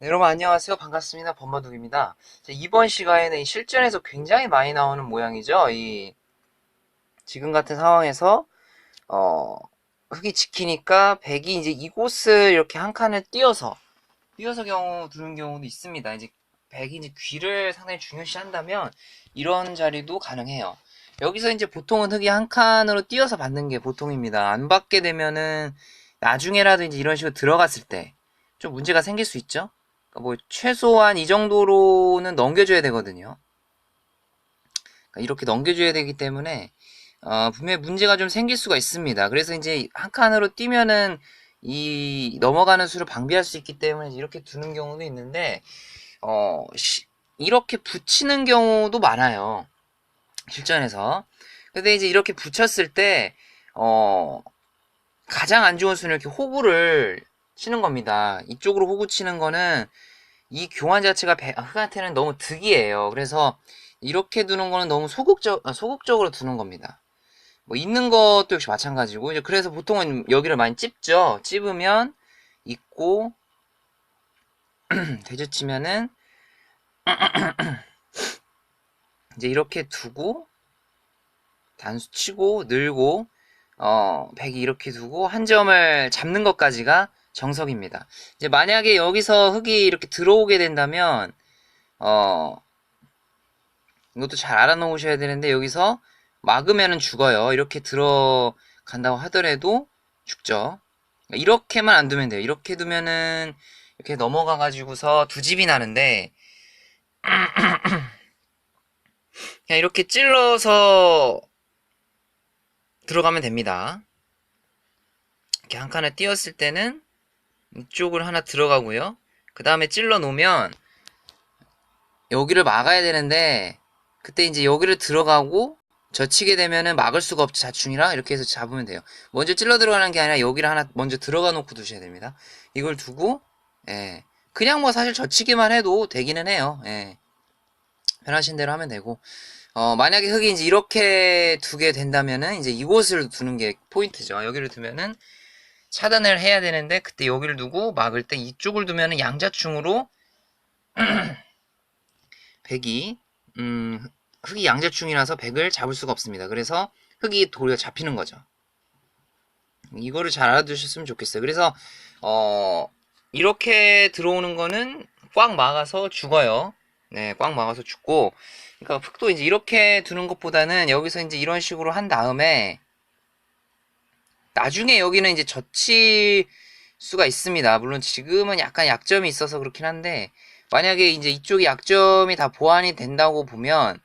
네, 여러분 안녕하세요. 반갑습니다. 범바둑입니다. 자, 이번 시간에는 이 실전에서 굉장히 많이 나오는 모양이죠. 이 지금 같은 상황에서 어, 흙이 지키니까 백이 이제 이곳을 이렇게 한 칸을 띄어서 띄어서 경우 두는 경우도 있습니다. 이제 백이 이제 귀를 상당히 중요시 한다면 이런 자리도 가능해요. 여기서 이제 보통은 흙이 한 칸으로 띄어서 받는 게 보통입니다. 안 받게 되면은 나중에라도 이제 이런 식으로 들어갔을 때 좀 문제가 생길 수 있죠. 그러니까 뭐 최소한 이 정도로는 넘겨줘야 되거든요. 그러니까 이렇게 넘겨줘야 되기 때문에 어, 분명히 문제가 좀 생길 수가 있습니다. 그래서 이제 한 칸으로 뛰면은 이 넘어가는 수를 방비할 수 있기 때문에 이렇게 두는 경우도 있는데 어, 시- 이렇게 붙이는 경우도 많아요. 실전에서. 근데 이제 이렇게 붙였을 때 어, 가장 안 좋은 수는 이렇게 호구를 치는 겁니다. 이쪽으로 호구 치는 거는 이 교환 자체가 배- 흑한테는 너무 득이에요. 그래서 이렇게 두는 거는 너무 소극적, 아, 소극적으로 두는 겁니다. 뭐 있는 것도 역시 마찬가지고 이제 그래서 보통은 여기를 많이 찝죠. 찝으면 있고 되젖히면은 이제 이렇게 두고 단수 치고 늘고 어, 백이 이렇게 두고 한 점을 잡는 것까지가 정석입니다. 이제 만약에 여기서 흙이 이렇게 들어오게 된다면 어 이것도 잘 알아놓으셔야 되는데 여기서 막으면은 죽어요. 이렇게 들어간다고 하더라도 죽죠. 이렇게만 안 두면 돼요. 이렇게 두면은 이렇게 넘어가 가지고서 두 집이 나는데 그냥 이렇게 찔러서 들어가면 됩니다. 이렇게 한 칸을 띄었을 때는 이쪽을 하나 들어가고요. 그 다음에 찔러 놓으면 여기를 막아야 되는데 그때 이제 여기를 들어가고 젖히게 되면은 막을 수가 없죠. 자충이라 이렇게 해서 잡으면 돼요. 먼저 찔러 들어가는 게 아니라 여기를 하나 먼저 들어가 놓고 두셔야 됩니다. 이걸 두고 예. 그냥 뭐 사실 젖히기만 해도 되기는 해요. 예. 편하신 대로 하면 되고 어, 만약에 흙이 이제 이렇게 두게 된다면은 이제 이곳을 두는 게 포인트죠. 여기를 두면은 차단을 해야 되는데 그때 여기를 두고 막을 때 이쪽을 두면은 양자충으로 백이 음, 흙이 양자충이라서 백을 잡을 수가 없습니다. 그래서 흙이 도리어 잡히는 거죠. 이거를 잘 알아두셨으면 좋겠어요. 그래서 어, 이렇게 들어오는 거는 꽉 막아서 죽어요. 네, 꽉 막아서 죽고 그러니까 흙도 이제 이렇게 두는 것보다는 여기서 이제 이런 식으로 한 다음에 나중에 여기는 이제 젖힐 수가 있습니다. 물론 지금은 약간 약점이 있어서 그렇긴 한데 만약에 이제 이쪽이 약점이 다 보완이 된다고 보면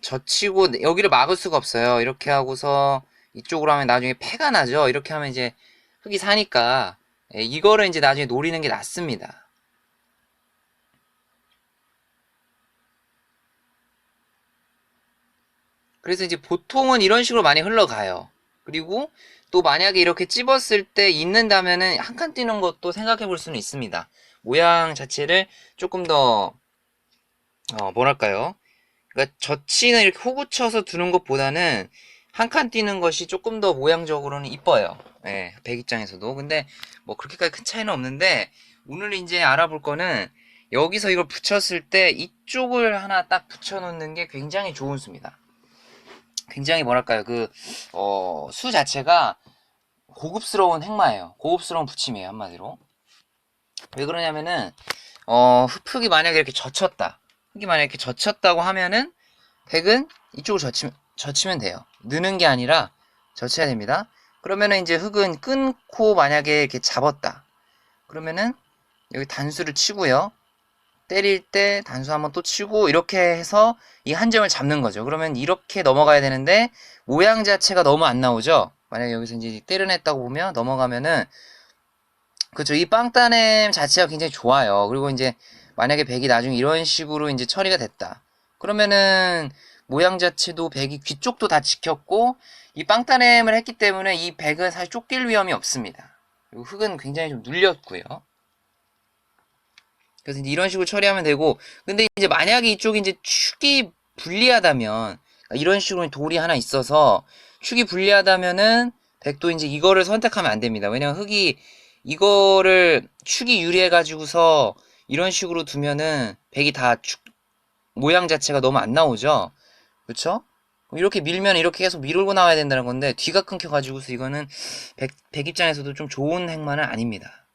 젖히고 여기를 막을 수가 없어요. 이렇게 하고서 이쪽으로 하면 나중에 패가 나죠. 이렇게 하면 이제 흙이 사니까 예, 이거를 이제 나중에 노리는 게 낫습니다. 그래서 이제 보통은 이런 식으로 많이 흘러가요. 그리고 또 만약에 이렇게 찝었을 때 있는다면은 한칸 띄는 것도 생각해 볼 수는 있습니다. 모양 자체를 조금 더, 어, 뭐랄까요. 그러니까 젖히는 이렇게 호구쳐서 두는 것보다는 한칸 띄는 것이 조금 더 모양적으로는 이뻐요. 예, 백 입장에서도. 근데 뭐 그렇게까지 큰 차이는 없는데 오늘 이제 알아볼 거는 여기서 이걸 붙였을 때 이쪽을 하나 딱 붙여놓는 게 굉장히 좋은 수입니다. 굉장히 뭐랄까요 그 어, 수 자체가 고급스러운 행마예요. 고급스러운 붙임이에요 한마디로. 왜 그러냐면은 어, 흙이 만약에 이렇게 젖혔다. 흙이 만약에 이렇게 젖혔다고 하면은 백은 이쪽으로 젖히면, 젖히면 돼요. 느는 게 아니라 젖혀야 됩니다. 그러면은 이제 흙은 끊고 만약에 이렇게 잡았다. 그러면은 여기 단수를 치고요. 때릴 때 단수 한번 또 치고 이렇게 해서 이 한 점을 잡는 거죠. 그러면 이렇게 넘어가야 되는데 모양 자체가 너무 안 나오죠. 만약에 여기서 이제 때려냈다고 보면 넘어가면은 그죠. 이 빵따냄 자체가 굉장히 좋아요. 그리고 이제 만약에 백이 나중에 이런 식으로 이제 처리가 됐다. 그러면은 모양 자체도 백이 귀 쪽도 다 지켰고 이 빵따냄을 했기 때문에 이 백은 사실 쫓길 위험이 없습니다. 그리고 흙은 굉장히 좀 눌렸고요. 그래서 이런 식으로 처리하면 되고 근데 이제 만약에 이쪽이 이제 축이 불리하다면 그러니까 이런 식으로 돌이 하나 있어서 축이 불리하다면은 백도 이제 이거를 선택하면 안 됩니다. 왜냐면 흙이 이거를 축이 유리해 가지고서 이런 식으로 두면은 백이 다 축, 모양 자체가 너무 안 나오죠? 그쵸? 이렇게 밀면 이렇게 계속 밀고 나와야 된다는 건데 뒤가 끊겨 가지고서 이거는 백, 백 입장에서도 좀 좋은 행만은 아닙니다.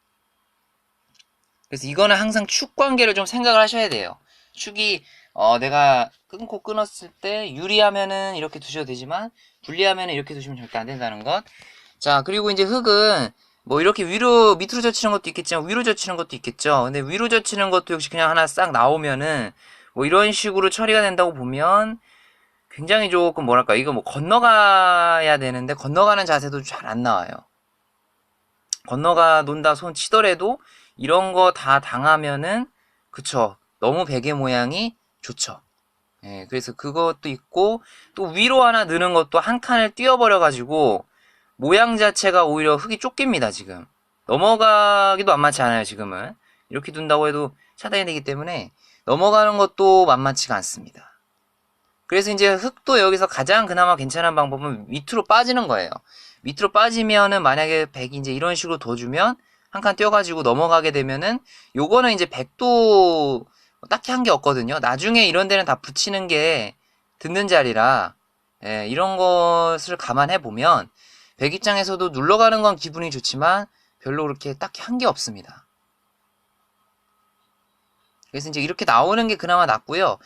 그래서 이거는 항상 축 관계를 좀 생각을 하셔야 돼요. 축이 어, 내가 끊고 끊었을 때 유리하면은 이렇게 두셔도 되지만 불리하면은 이렇게 두시면 절대 안 된다는 것. 자, 그리고 이제 흙은 뭐 이렇게 위로 밑으로 젖히는 것도 있겠지만 위로 젖히는 것도 있겠죠. 근데 위로 젖히는 것도 역시 그냥 하나 싹 나오면은 뭐 이런 식으로 처리가 된다고 보면 굉장히 조금 뭐랄까 이거 뭐 건너가야 되는데 건너가는 자세도 잘 안 나와요. 건너가 논다 손 치더라도 이런 거 다 당하면은 그쵸 너무 베개 모양이 좋죠. 예, 그래서 그것도 있고 또 위로 하나 넣는 것도 한 칸을 띄워버려 가지고 모양 자체가 오히려 흙이 쫓깁니다 지금 넘어가기도 만만치 않아요 지금은 이렇게 둔다고 해도 차단이 되기 때문에 넘어가는 것도 만만치가 않습니다. 그래서 이제 흙도 여기서 가장 그나마 괜찮은 방법은 밑으로 빠지는 거예요. 밑으로 빠지면은 만약에 백이 이제 이런 식으로 둬주면 한 칸 띄어가지고 넘어가게 되면은 요거는 이제 백도 딱히 한 게 없거든요. 나중에 이런 데는 다 붙이는 게 듣는 자리라 예, 이런 것을 감안해 보면 백 입장에서도 눌러가는 건 기분이 좋지만 별로 그렇게 딱히 한 게 없습니다. 그래서 이제 이렇게 나오는 게 그나마 낫고요.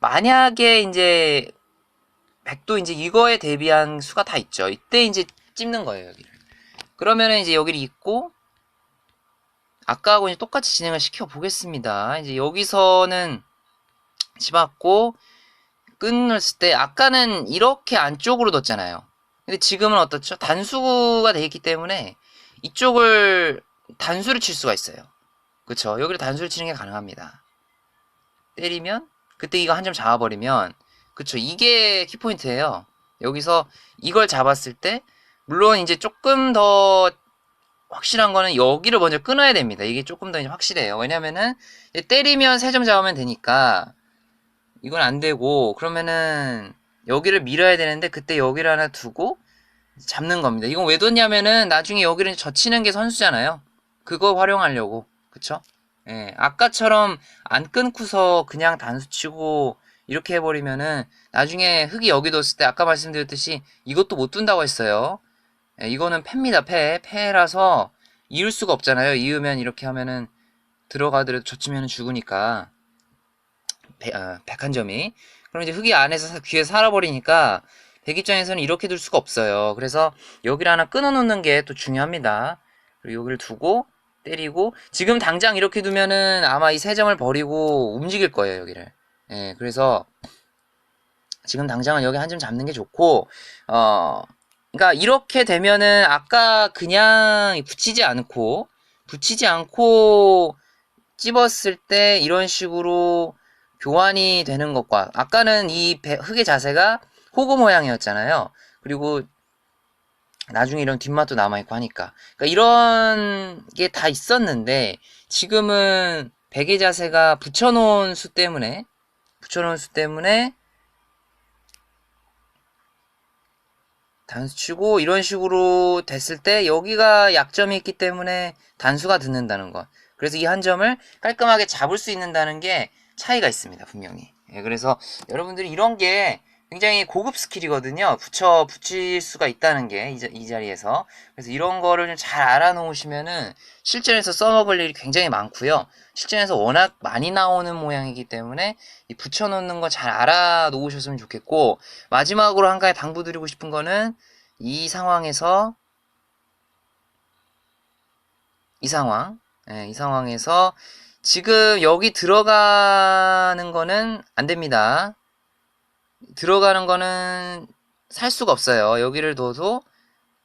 만약에 이제 백도 이제 이거에 대비한 수가 다 있죠. 이때 이제 찝는 거예요, 여기를. 그러면은 이제 여기를 입고 아까하고 이제 똑같이 진행을 시켜 보겠습니다. 이제 여기서는 집었고 끊었을 때 아까는 이렇게 안쪽으로 넣었잖아요. 근데 지금은 어떻죠? 단수가 돼 있기 때문에 이쪽을 단수를 칠 수가 있어요. 그쵸? 여기를 단수를 치는 게 가능합니다. 때리면 그때 이거 한 점 잡아버리면 그쵸? 이게 키포인트예요. 여기서 이걸 잡았을 때 물론 이제 조금 더 확실한 거는 여기를 먼저 끊어야 됩니다. 이게 조금 더 확실해요. 왜냐면은 때리면 세점 잡으면 되니까 이건 안 되고 그러면은 여기를 밀어야 되는데 그때 여기를 하나 두고 잡는 겁니다. 이건 왜 뒀냐면은 나중에 여기를 젖히는 게 선수잖아요. 그거 활용하려고. 그쵸? 예, 아까처럼 안 끊고서 그냥 단수 치고 이렇게 해버리면은 나중에 흙이 여기 뒀을 때 아까 말씀드렸듯이 이것도 못 둔다고 했어요. 예, 이거는 패입니다. 패. 패라서 이을 수가 없잖아요. 이으면 이렇게 하면은 들어가더라도 젖히면 죽으니까 배, 어, 백한 점이. 그럼 이제 흙이 안에서 귀에 살아버리니까 백 입장에서는 이렇게 둘 수가 없어요. 그래서 여기를 하나 끊어 놓는 게 또 중요합니다. 그리고 여기를 두고 때리고 지금 당장 이렇게 두면은 아마 이 세 점을 버리고 움직일 거예요 여기를. 예, 그래서 지금 당장은 여기 한 점 잡는 게 좋고 어 그러니까 이렇게 되면은 아까 그냥 붙이지 않고 붙이지 않고 찝었을 때 이런 식으로 교환이 되는 것과 아까는 이 배- 흙의 자세가 호구 모양이었잖아요. 그리고 나중에 이런 뒷맛도 남아있고 하니까. 그러니까 이런 게 다 있었는데 지금은 베개 자세가 붙여놓은 수 때문에 붙여놓은 수 때문에 단수 치고 이런 식으로 됐을 때 여기가 약점이 있기 때문에 단수가 듣는다는 것. 그래서 이 한 점을 깔끔하게 잡을 수 있는다는 게 차이가 있습니다, 분명히. 예, 그래서 여러분들이 이런 게 굉장히 고급 스킬이거든요. 붙여 붙일 수가 있다는 게이 이 자리에서. 그래서 이런 거를 좀 잘 알아놓으시면은 실전에서 써먹을 일이 굉장히 많고요. 실전에서 워낙 많이 나오는 모양이기 때문에 이 붙여놓는 거 잘 알아놓으셨으면 좋겠고 마지막으로 한 가지 당부드리고 싶은 거는 이 상황에서 이 상황, 예, 이 상황에서 지금 여기 들어가는 거는 안 됩니다. 들어가는 거는 살 수가 없어요. 여기를 둬도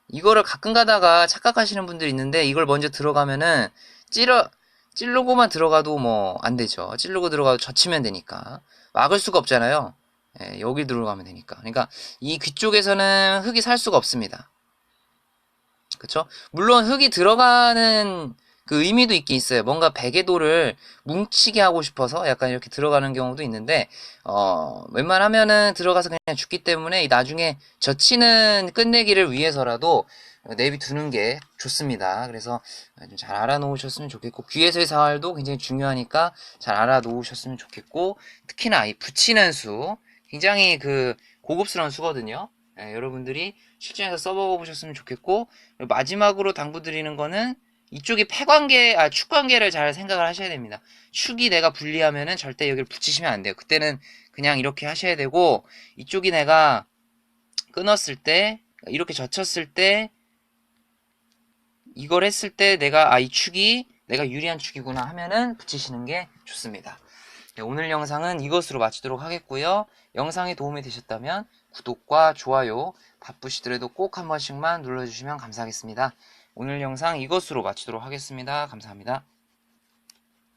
이거를 가끔 가다가 착각하시는 분들이 있는데 이걸 먼저 들어가면은 찌러 찌르고만 들어가도 뭐 안 되죠. 찌르고 들어가도 젖히면 되니까 막을 수가 없잖아요. 예, 여기 들어가면 되니까. 그러니까 이 귀 쪽에서는 흙이 살 수가 없습니다. 그쵸? 물론 흙이 들어가는 그 의미도 있긴 있어요. 뭔가 베개도를 뭉치게 하고 싶어서 약간 이렇게 들어가는 경우도 있는데, 어, 웬만하면은 들어가서 그냥 죽기 때문에 이 나중에 젖히는 끝내기를 위해서라도 내비 두는 게 좋습니다. 그래서 좀 잘 알아놓으셨으면 좋겠고 귀에서의 사활도 굉장히 중요하니까 잘 알아놓으셨으면 좋겠고 특히나 이 붙이는 수 굉장히 그 고급스러운 수거든요. 예, 여러분들이 실전에서 써보셨으면 좋겠고 그리고 마지막으로 당부드리는 거는 이쪽이 패관계, 아, 축관계를 잘 생각을 하셔야 됩니다. 축이 내가 불리하면은 절대 여기를 붙이시면 안 돼요. 그때는 그냥 이렇게 하셔야 되고, 이쪽이 내가 끊었을 때, 이렇게 젖혔을 때, 이걸 했을 때 내가, 아, 이 축이 내가 유리한 축이구나 하면은 붙이시는 게 좋습니다. 네, 오늘 영상은 이것으로 마치도록 하겠고요. 영상이 도움이 되셨다면 구독과 좋아요 바쁘시더라도 꼭 한 번씩만 눌러주시면 감사하겠습니다. 오늘 영상 이것으로 마치도록 하겠습니다. 감사합니다.